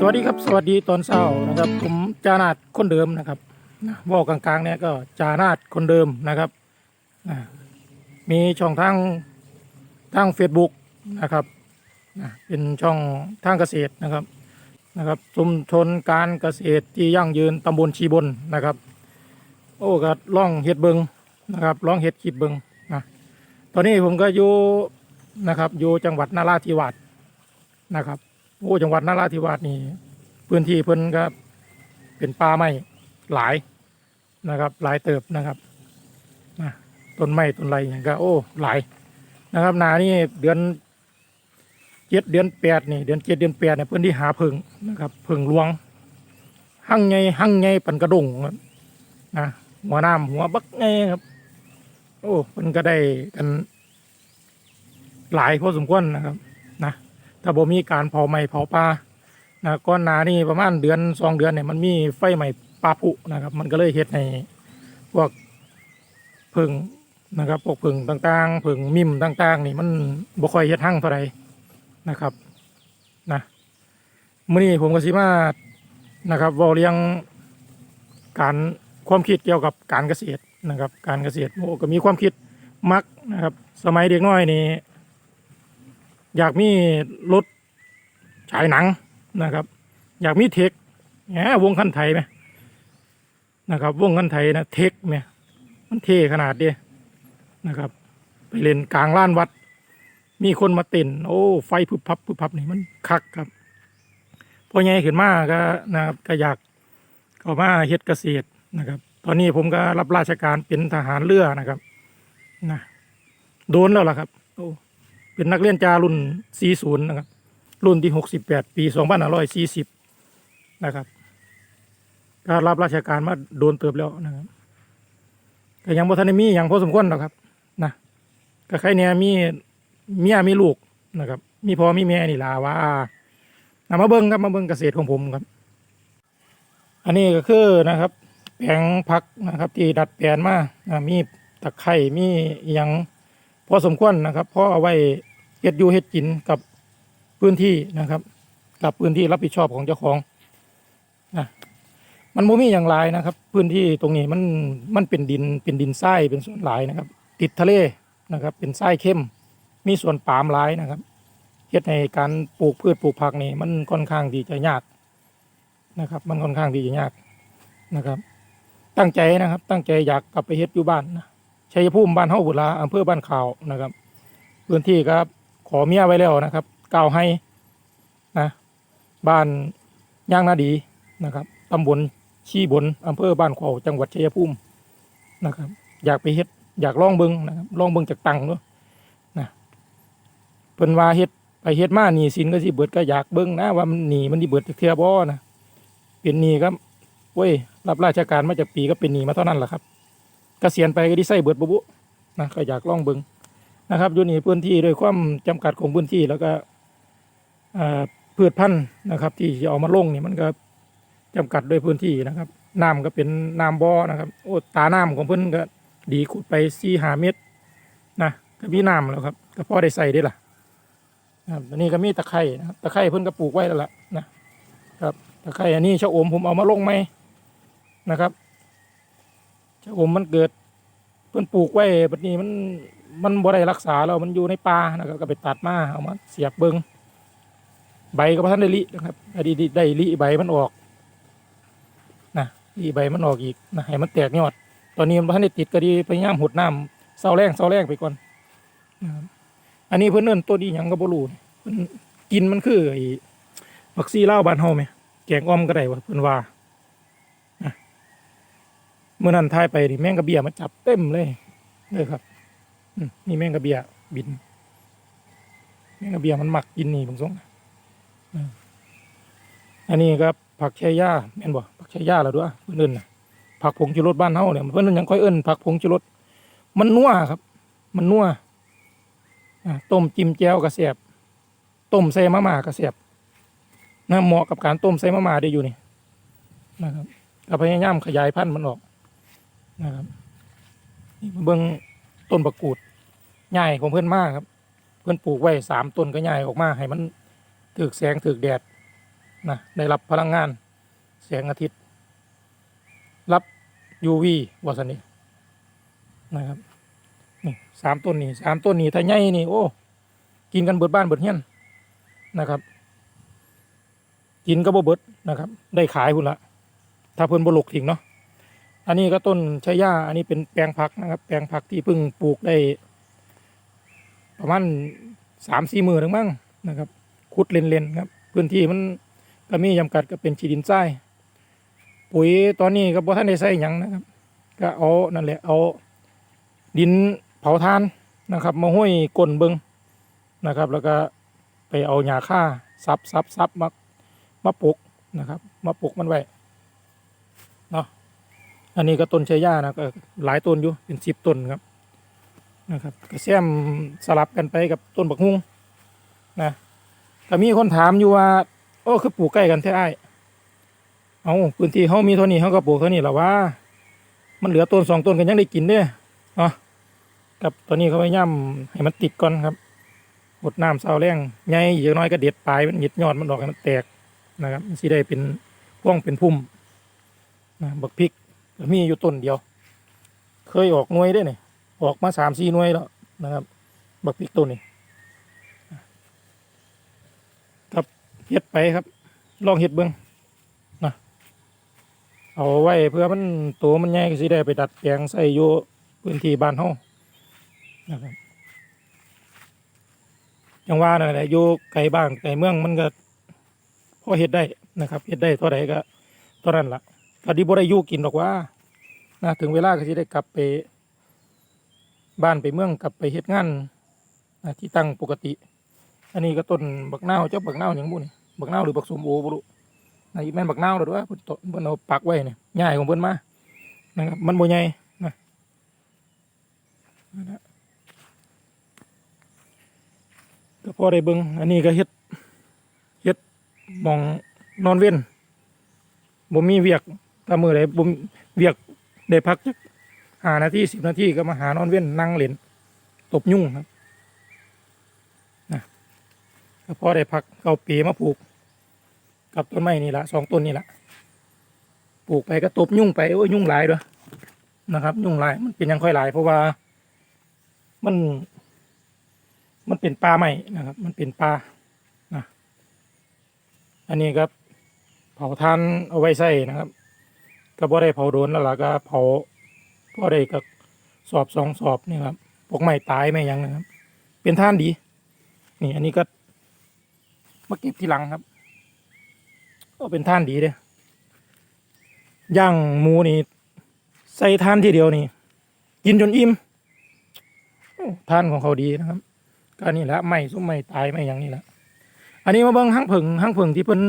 สวัสดีครับ สวัสดีตอนเช้านะครับ ผมจานาดคนเดิมนะครับว่ากลางๆเนี่ยก็จานาดคนเดิมนะครับมีช่องทางทาง Facebook นะครับเป็นช่องทางเกษตรนะครับนะครับชุมชนการเกษตรที่ยั่งยืนตำบลชีบนนะครับ โอ้ก็ล่องเห็ดเบิงนะครับล่องเห็ดขีดเบิงนะตอนนี้ผมก็อยู่นะครับอยู่จังหวัดนาราธิวาสนะครับ โอ้จังหวัดนราธิวาสนี่พื้นที่เพิ่นก็เป็นป่าไม้หลายนะครับ หลายเติบนะครับนะต้นไม้ต้นไรอย่างก็โอ้หลายนะครับนานี่เดือนเจ็ดเดือนแปดนี่เดือนเจ็ดเดือนแปดเนี่ยเพิ่นที่หาเพิงนะครับเพิงหลวงหั่งไงหั่งไงปันกระดงนะหัวน้ำหัวบักไงครับ โอ้เพิ่นก็ได้กันหลายพอสมควรนะครับ นะ ถ้าบ่มีการเผาไหม้เผาป่านะก้อนหนานี่ประมาณเดือนสองเดือนเนี่ยมันมีไฟไหม้ป่าผุนะครับ มันก็เลยเฮ็ดให้พวกผึ่งนะครับพวกผึ่งต่างๆผึ่งมิมต่างๆ นี่มันบ่ค่อยเฮ็ดหั่งเท่าไหร่นะครับนะมื้อนี้ผมก็สิมานะครับเว้าเรื่องการความคิดเกี่ยวกับการเกษตรนะครับ การเกษตรโอ้ก็มีความคิดมักนะครับ สมัยเด็กน้อยนี่ อยากมีรถฉายหนังนะครับ อยากมีเทคแหมวงคันไทยไหมนะครับ วงคันไทยนะเทคเนี่ยมันเท่ขนาดเดียนะครับ ไปเล่นกลางล้านวัด มีคนมาเต้นโอ้ไฟพึบพับพึบพับนี่มันคักครับพอใหญ่ขึ้นมาก็นะครับก็อยากเข้ามาเฮ็ดเกษตรนะครับ ตอนนี้ผมก็รับราชการเป็นทหารเรือนะครับนะโดนแล้วล่ะครับ โอ้ เป็นนักเรียนจารุ่น 40 นะครับ รุ่นที่ 68 ปี 2540 นะครับก็รับราชการมาโดนเติบแล้วนะครับก็ยังบ่ทันได้มีอย่างพอสมควรหรอกครับ นะก็ใครเนี่ยมีเมียมีลูกนะครับ มีพ่อมีแม่นี่ล่ะว่านามาเบิ่งครับมาเบิ่งเกษตรของผมครับ อันนี้ก็คือนะครับ แปลงผักนะครับ ที่ดัดแปลนมาอ่ามีตะไคร่มีอหยังพอสมควรนะครับพราะเอาไว้ เฮ็ดอยู่เฮ็ดกินกับพื้นที่นะครับ กับพื้นที่รับผิดชอบของเจ้าของนะมันบ่มีอย่างไรนะครับ พื้นที่ตรงนี้มันมันเป็นดินเป็นดินทรายเป็นส่วนหลายนะครับ ติดทะเลนะครับ เป็นทรายเข้ม มีส่วนปาล์มหลายนะครับเฮ็ดให้การปลูกพืชปลูกผักนี่มันค่อนข้างที่จะยากนะครับ มันค่อนข้างที่จะยากนะครับ ตั้งใจนะครับ ตั้งใจอยากกลับไปเฮ็ดอยู่บ้านนะชัยภูมิบ้านเฮาบุราอำเภอบ้านข่าวนะครับ พื้นที่ครับ ขอเมียไว้แล้วนะครับกล่าวให้นะบ้านย่างนาดีนะครับตำบลชีบนอำเภอบ้านขวาวจังหวัดชัยภูมินะครับ อยากไปเฮ็ดอยากลองเบิงนะครับลองเบิงจากตังเนาะนะเพิ่นว่าเฮ็ดไปเฮ็ดมาหนีสินก็สิเบิดก็อยากเบิงนะว่ามันหนีมันสิเบิดจักเทื่อบ่นะเป็นหนีครับเว้ยรับราชการมาจากปีก็เป็นหนีมาเท่านั้นแหละครับเกษียณไปก็ไดีใส่เบิดบุบุนะก็อยากลองเบิง นะครับอยู่นี่พื้นที่ด้วยความจำกัดของพื้นที่แล้วก็พืชพันธุ์นะครับ ที่จะเอามาลงนี่มันก็จำกัดด้วยพื้นที่นะครับน้ำก็เป็นน้ำบ่อนะครับโอ้ตาน้ำของเพิ่อนก็ดีขุดไปสี่หาเมตรนะก็มีน้ำแล้วครับก็พอได้ใส่ได้ล่ะนะครับอันนี้ก็มีตะไคร่นะตะไคร่เพิ่อนก็ปลูกไว้แล้วล่ะนะครับตะไคร่อันนี้ชะอมผมเอามาลงไหมนะครับชะอมมันเกิดเพิ่อนปลูกไว้แบัดนี้มัน มันบ่ได้รักษาแล้วมันอยู่ในป่านะครับก็ไปตัดมาเอามาเสียบเบิงใบก็บ่ทันได้ลินะครับอดีได้ลิใบมันออกนะลิใบมันออกอีกนะให้มันแตกยอด ตอนนี้มันบ่ทันได้ติดก็ดีพยายามหดน้ำเสาแรงเสาแรงไปก่อนนะครับอันนี้เพิ่นเอิ้นตัวนี้หยังก็บ่รู้เพิ่นกินมันคือไอ้บักซี่เลาบ้านเฮาแหมแกงอ้อมก็ได้ว่าเพิ่นว่าเมื่อนั้นทายไปนี่แมงกระเบียมาจับเต็มเลยเลยครับ นี่แมงกระเบียบิน แมงกระเบียมันหมักกินนี่บางสงอันนี้ครับผักแช่ย่าแม่นบ่ผักแช่ย่าแล้วด้วยเพื่อนเอิ้นนะผักผงชูรสบ้านเฮาเนี่ยเพื่อนยังค่อยเอิ้นผักผงชูรสมันนัวครับ มันนัวต้มจิ้มแจ่วกระเสียบต้มใส่มะม่ากระเสียบนะเหมาะกับการต้มใส่มะม่าได้อยู่นี่นะครับก็พยายามขยายพันธุ์มันออกนะครับนี่มาเบิ้งต้นประกูด ใหญ่ของเพื่อนมากครับ เพื่อนปลูกไว้สามต้นก็ใหญ่ออกมาให้มันถึกแสงถึกแดดนะได้รับพลังงาน แสงอาทิตย์ รับ UV วาสันนี่นะครับนี่สามต้นนี่สามต้นนี่ถ้าใหญ่นี่โอ้กินกันเบิดบ้านเบิดเฮียนนะครับกินก็บ่เบิดนะครับ ได้ขายพุ่นละถ้าเพิ่นบ่ลกทิ้งเนาะอันนี้ก็ต้นชะย่าอันนี้เป็นแปลงผักนะครับ แปลงผักที่เพิ่งปลูกได้ ประมาณสามสี่มือถึงมั้งนะครับขุดเลนๆครับพื้นที่มันก็มีจำกัดก็เป็นชีดินทรายปุ๋ยตอนนี้ก็บ่ท่านได้ใส่หยังนะครับ ก็เอานั่นแหละเอาดินเผาทานนะครับ มาห้อยก้นเบิงนะครับ แล้วก็ไปเอาหญ้าค่าซับซับซับมามาปลูกนะครับมาปลูกมันไว้เนาะอันนี้ก็ต้นชะย่านะก็หลายต้นอยู่เป็นสิบต้นครับ นะครับก็แซมสลับกันไปกับต้นบักฮุงนะก็มีคนถามอยู่ว่า โอ้คือปลูกใกล้กันแท้ไอ้เอาพื้นที่เขามีเท่านี้เขาก็ปลูกเท่านี้แหละว่า มันเหลือต้นสองต้นกันยังได้กินเด้เนาะกับตอนนี้เขาพยายามให้มันติดก่อนครับหดน้ำเสาแรงใหญ่อย่างน้อยก็เด็ดปลายมันหยิดยอดมันออกให้มันแตกนะครับสิได้เป็นพ่วงเป็นพุ่มนะบักพริกมีอยู่ต้นเดียว เคยออกหน่วยได้เนี่ย ออกมาสามสี่หน่วยแล้วนะครับ บักพริกต้นนี้ครับเฮ็ดไปครับ ลองเฮ็ดเบิ้งนะเอาไว้เพื่อมันตัวมันใหญ่ก็สิได้ไปดัดแปลงใส่อยู่พื้นที่บ้านเฮานะครับอย่างว่านั่นแหละอยู่ไกลบ้านไกลเมืองมันก็พอเฮ็ดได้นะครับเฮ็ดได้เท่าใดก็เท่านั้นล่ะก็ดีบ่ได้อยู่กินหรอกว่านะถึงเวลาก็สิได้กลับไป บ้านไปเมืองกลับไปเฮ็ดงานนะที่ตั้งปกติ อันนี้ก็ต้นบักนาวเจ้าบักนาวหยังบุนี่บักนาวหรือบักสมโอบ่รู้นะอีแม่นบักนาวหรือว่าเพิ่นตเพิ่นเอาปักไว้เนี่ยใหญ่ของเพิ่นมานะครับมันบ่ใหญ่นะก็พอได้เบิ่งอันนี้ก็เฮ็ดเฮ็ดมองนอนเว้นบ่มีเวียกถ้ามื้อใดบ่มเวียกได้พักจัก ห้านาทีสิบนาทีก็มาหานอนเว้นนั่งเล่นตบยุ่งครับนะก็พอได้พักเอาปีมาปลูก กับต้นไม้นี่ละสองต้นนี่ละปลูกไปก็ตบยุ่งไปโอ้ยยุ่งหลายด้วยนะครับ ยุ่งหลายมันเป็นยังค่อยหลาย เพราะว่ามัน มันเป็นปลาใหม่นะครับ มันเป็นปลานะอันนี้ครับ เผาทานเอาไว้ใส่นะครับ ก็บ่ได้เผาโดนแล้วล่ะก็เผา ก็ได้กับสอบสองสอบนี่ครับพวกไม้ตายไม่ยังนะครับ เป็นท่านดี นี่อันนี้ก็มาเก็บทีหลังครับ ก็เป็นท่านดีเด้อย่างหมูนี่ใส่ท่านทีเดียวนี่ กินจนอิ่มท่านของเขาดีนะครับก็นี่แหละไม่ซุ้มไม่ตายไม่ย่างนี้แหละอันนี้มาเบิ่งห้างผึ่งห้างผึ่งที่เพิ่น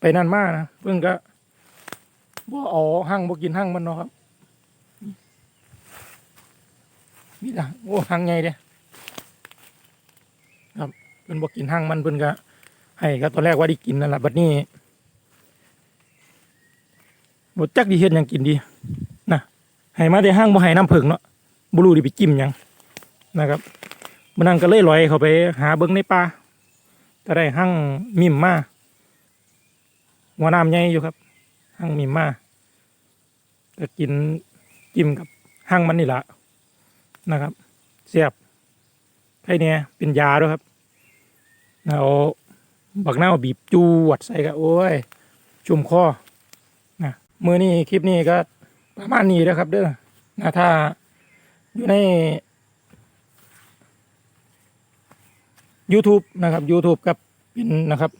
ไปนั่นมานะเพิ่งก็บ่เอาห้างบ่กินห้างมันเนาะครับ นี่ล่โอ้ห้างใหญ่เด้ครับเพิ่นบ่กินห้างมันเพิ่นก็ให้ก็ตอนแรกว่าได้กินนั่นแหละบัดนี้บดจักดีเฮ็ดยังกินดีนะให้มาได้ห้างบ่ให้น้ำผึ้งเนาะบ่รู้ดิไปจิ้มยังนะครับมันนั่งก็เลยลอยเข้าไปหาเบิ่งในป่าก็ได้ห้างมิมมาหัวน้ำใหญ่อยู่ครับห้างมิมมาก็กินจิ้มกับห้างมันนี่แหละ นะครับเสียบไข่เนี่ยเป็นยาด้วยครับเอาบักหน้าบีบจูวดใส่ก็โอ้ยชุ่มคอนะมือนี้คลิปนี้ก็ประมาณนี้นะครับ เด้อนะถ้าอยู่ใน YouTube นะครับ YouTube กับเป็นนะครับ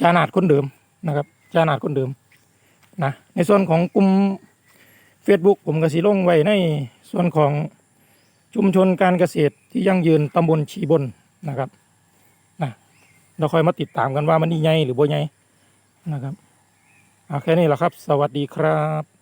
จานาดคนเดิมนะครับ จานาดคนเดิมนะในส่วนของกลุ่ม Facebook ผมก็สิลงไว้ในส่วนของ ชุมชนการเกษตรที่ยั่งยืนตำบลชีบนนะครับนะเราคอยมาติดตามกันว่ามันนี่ใหญ่หรือบ่ไงนะครับเอาแค่นี้แหละครับ สวัสดีครับ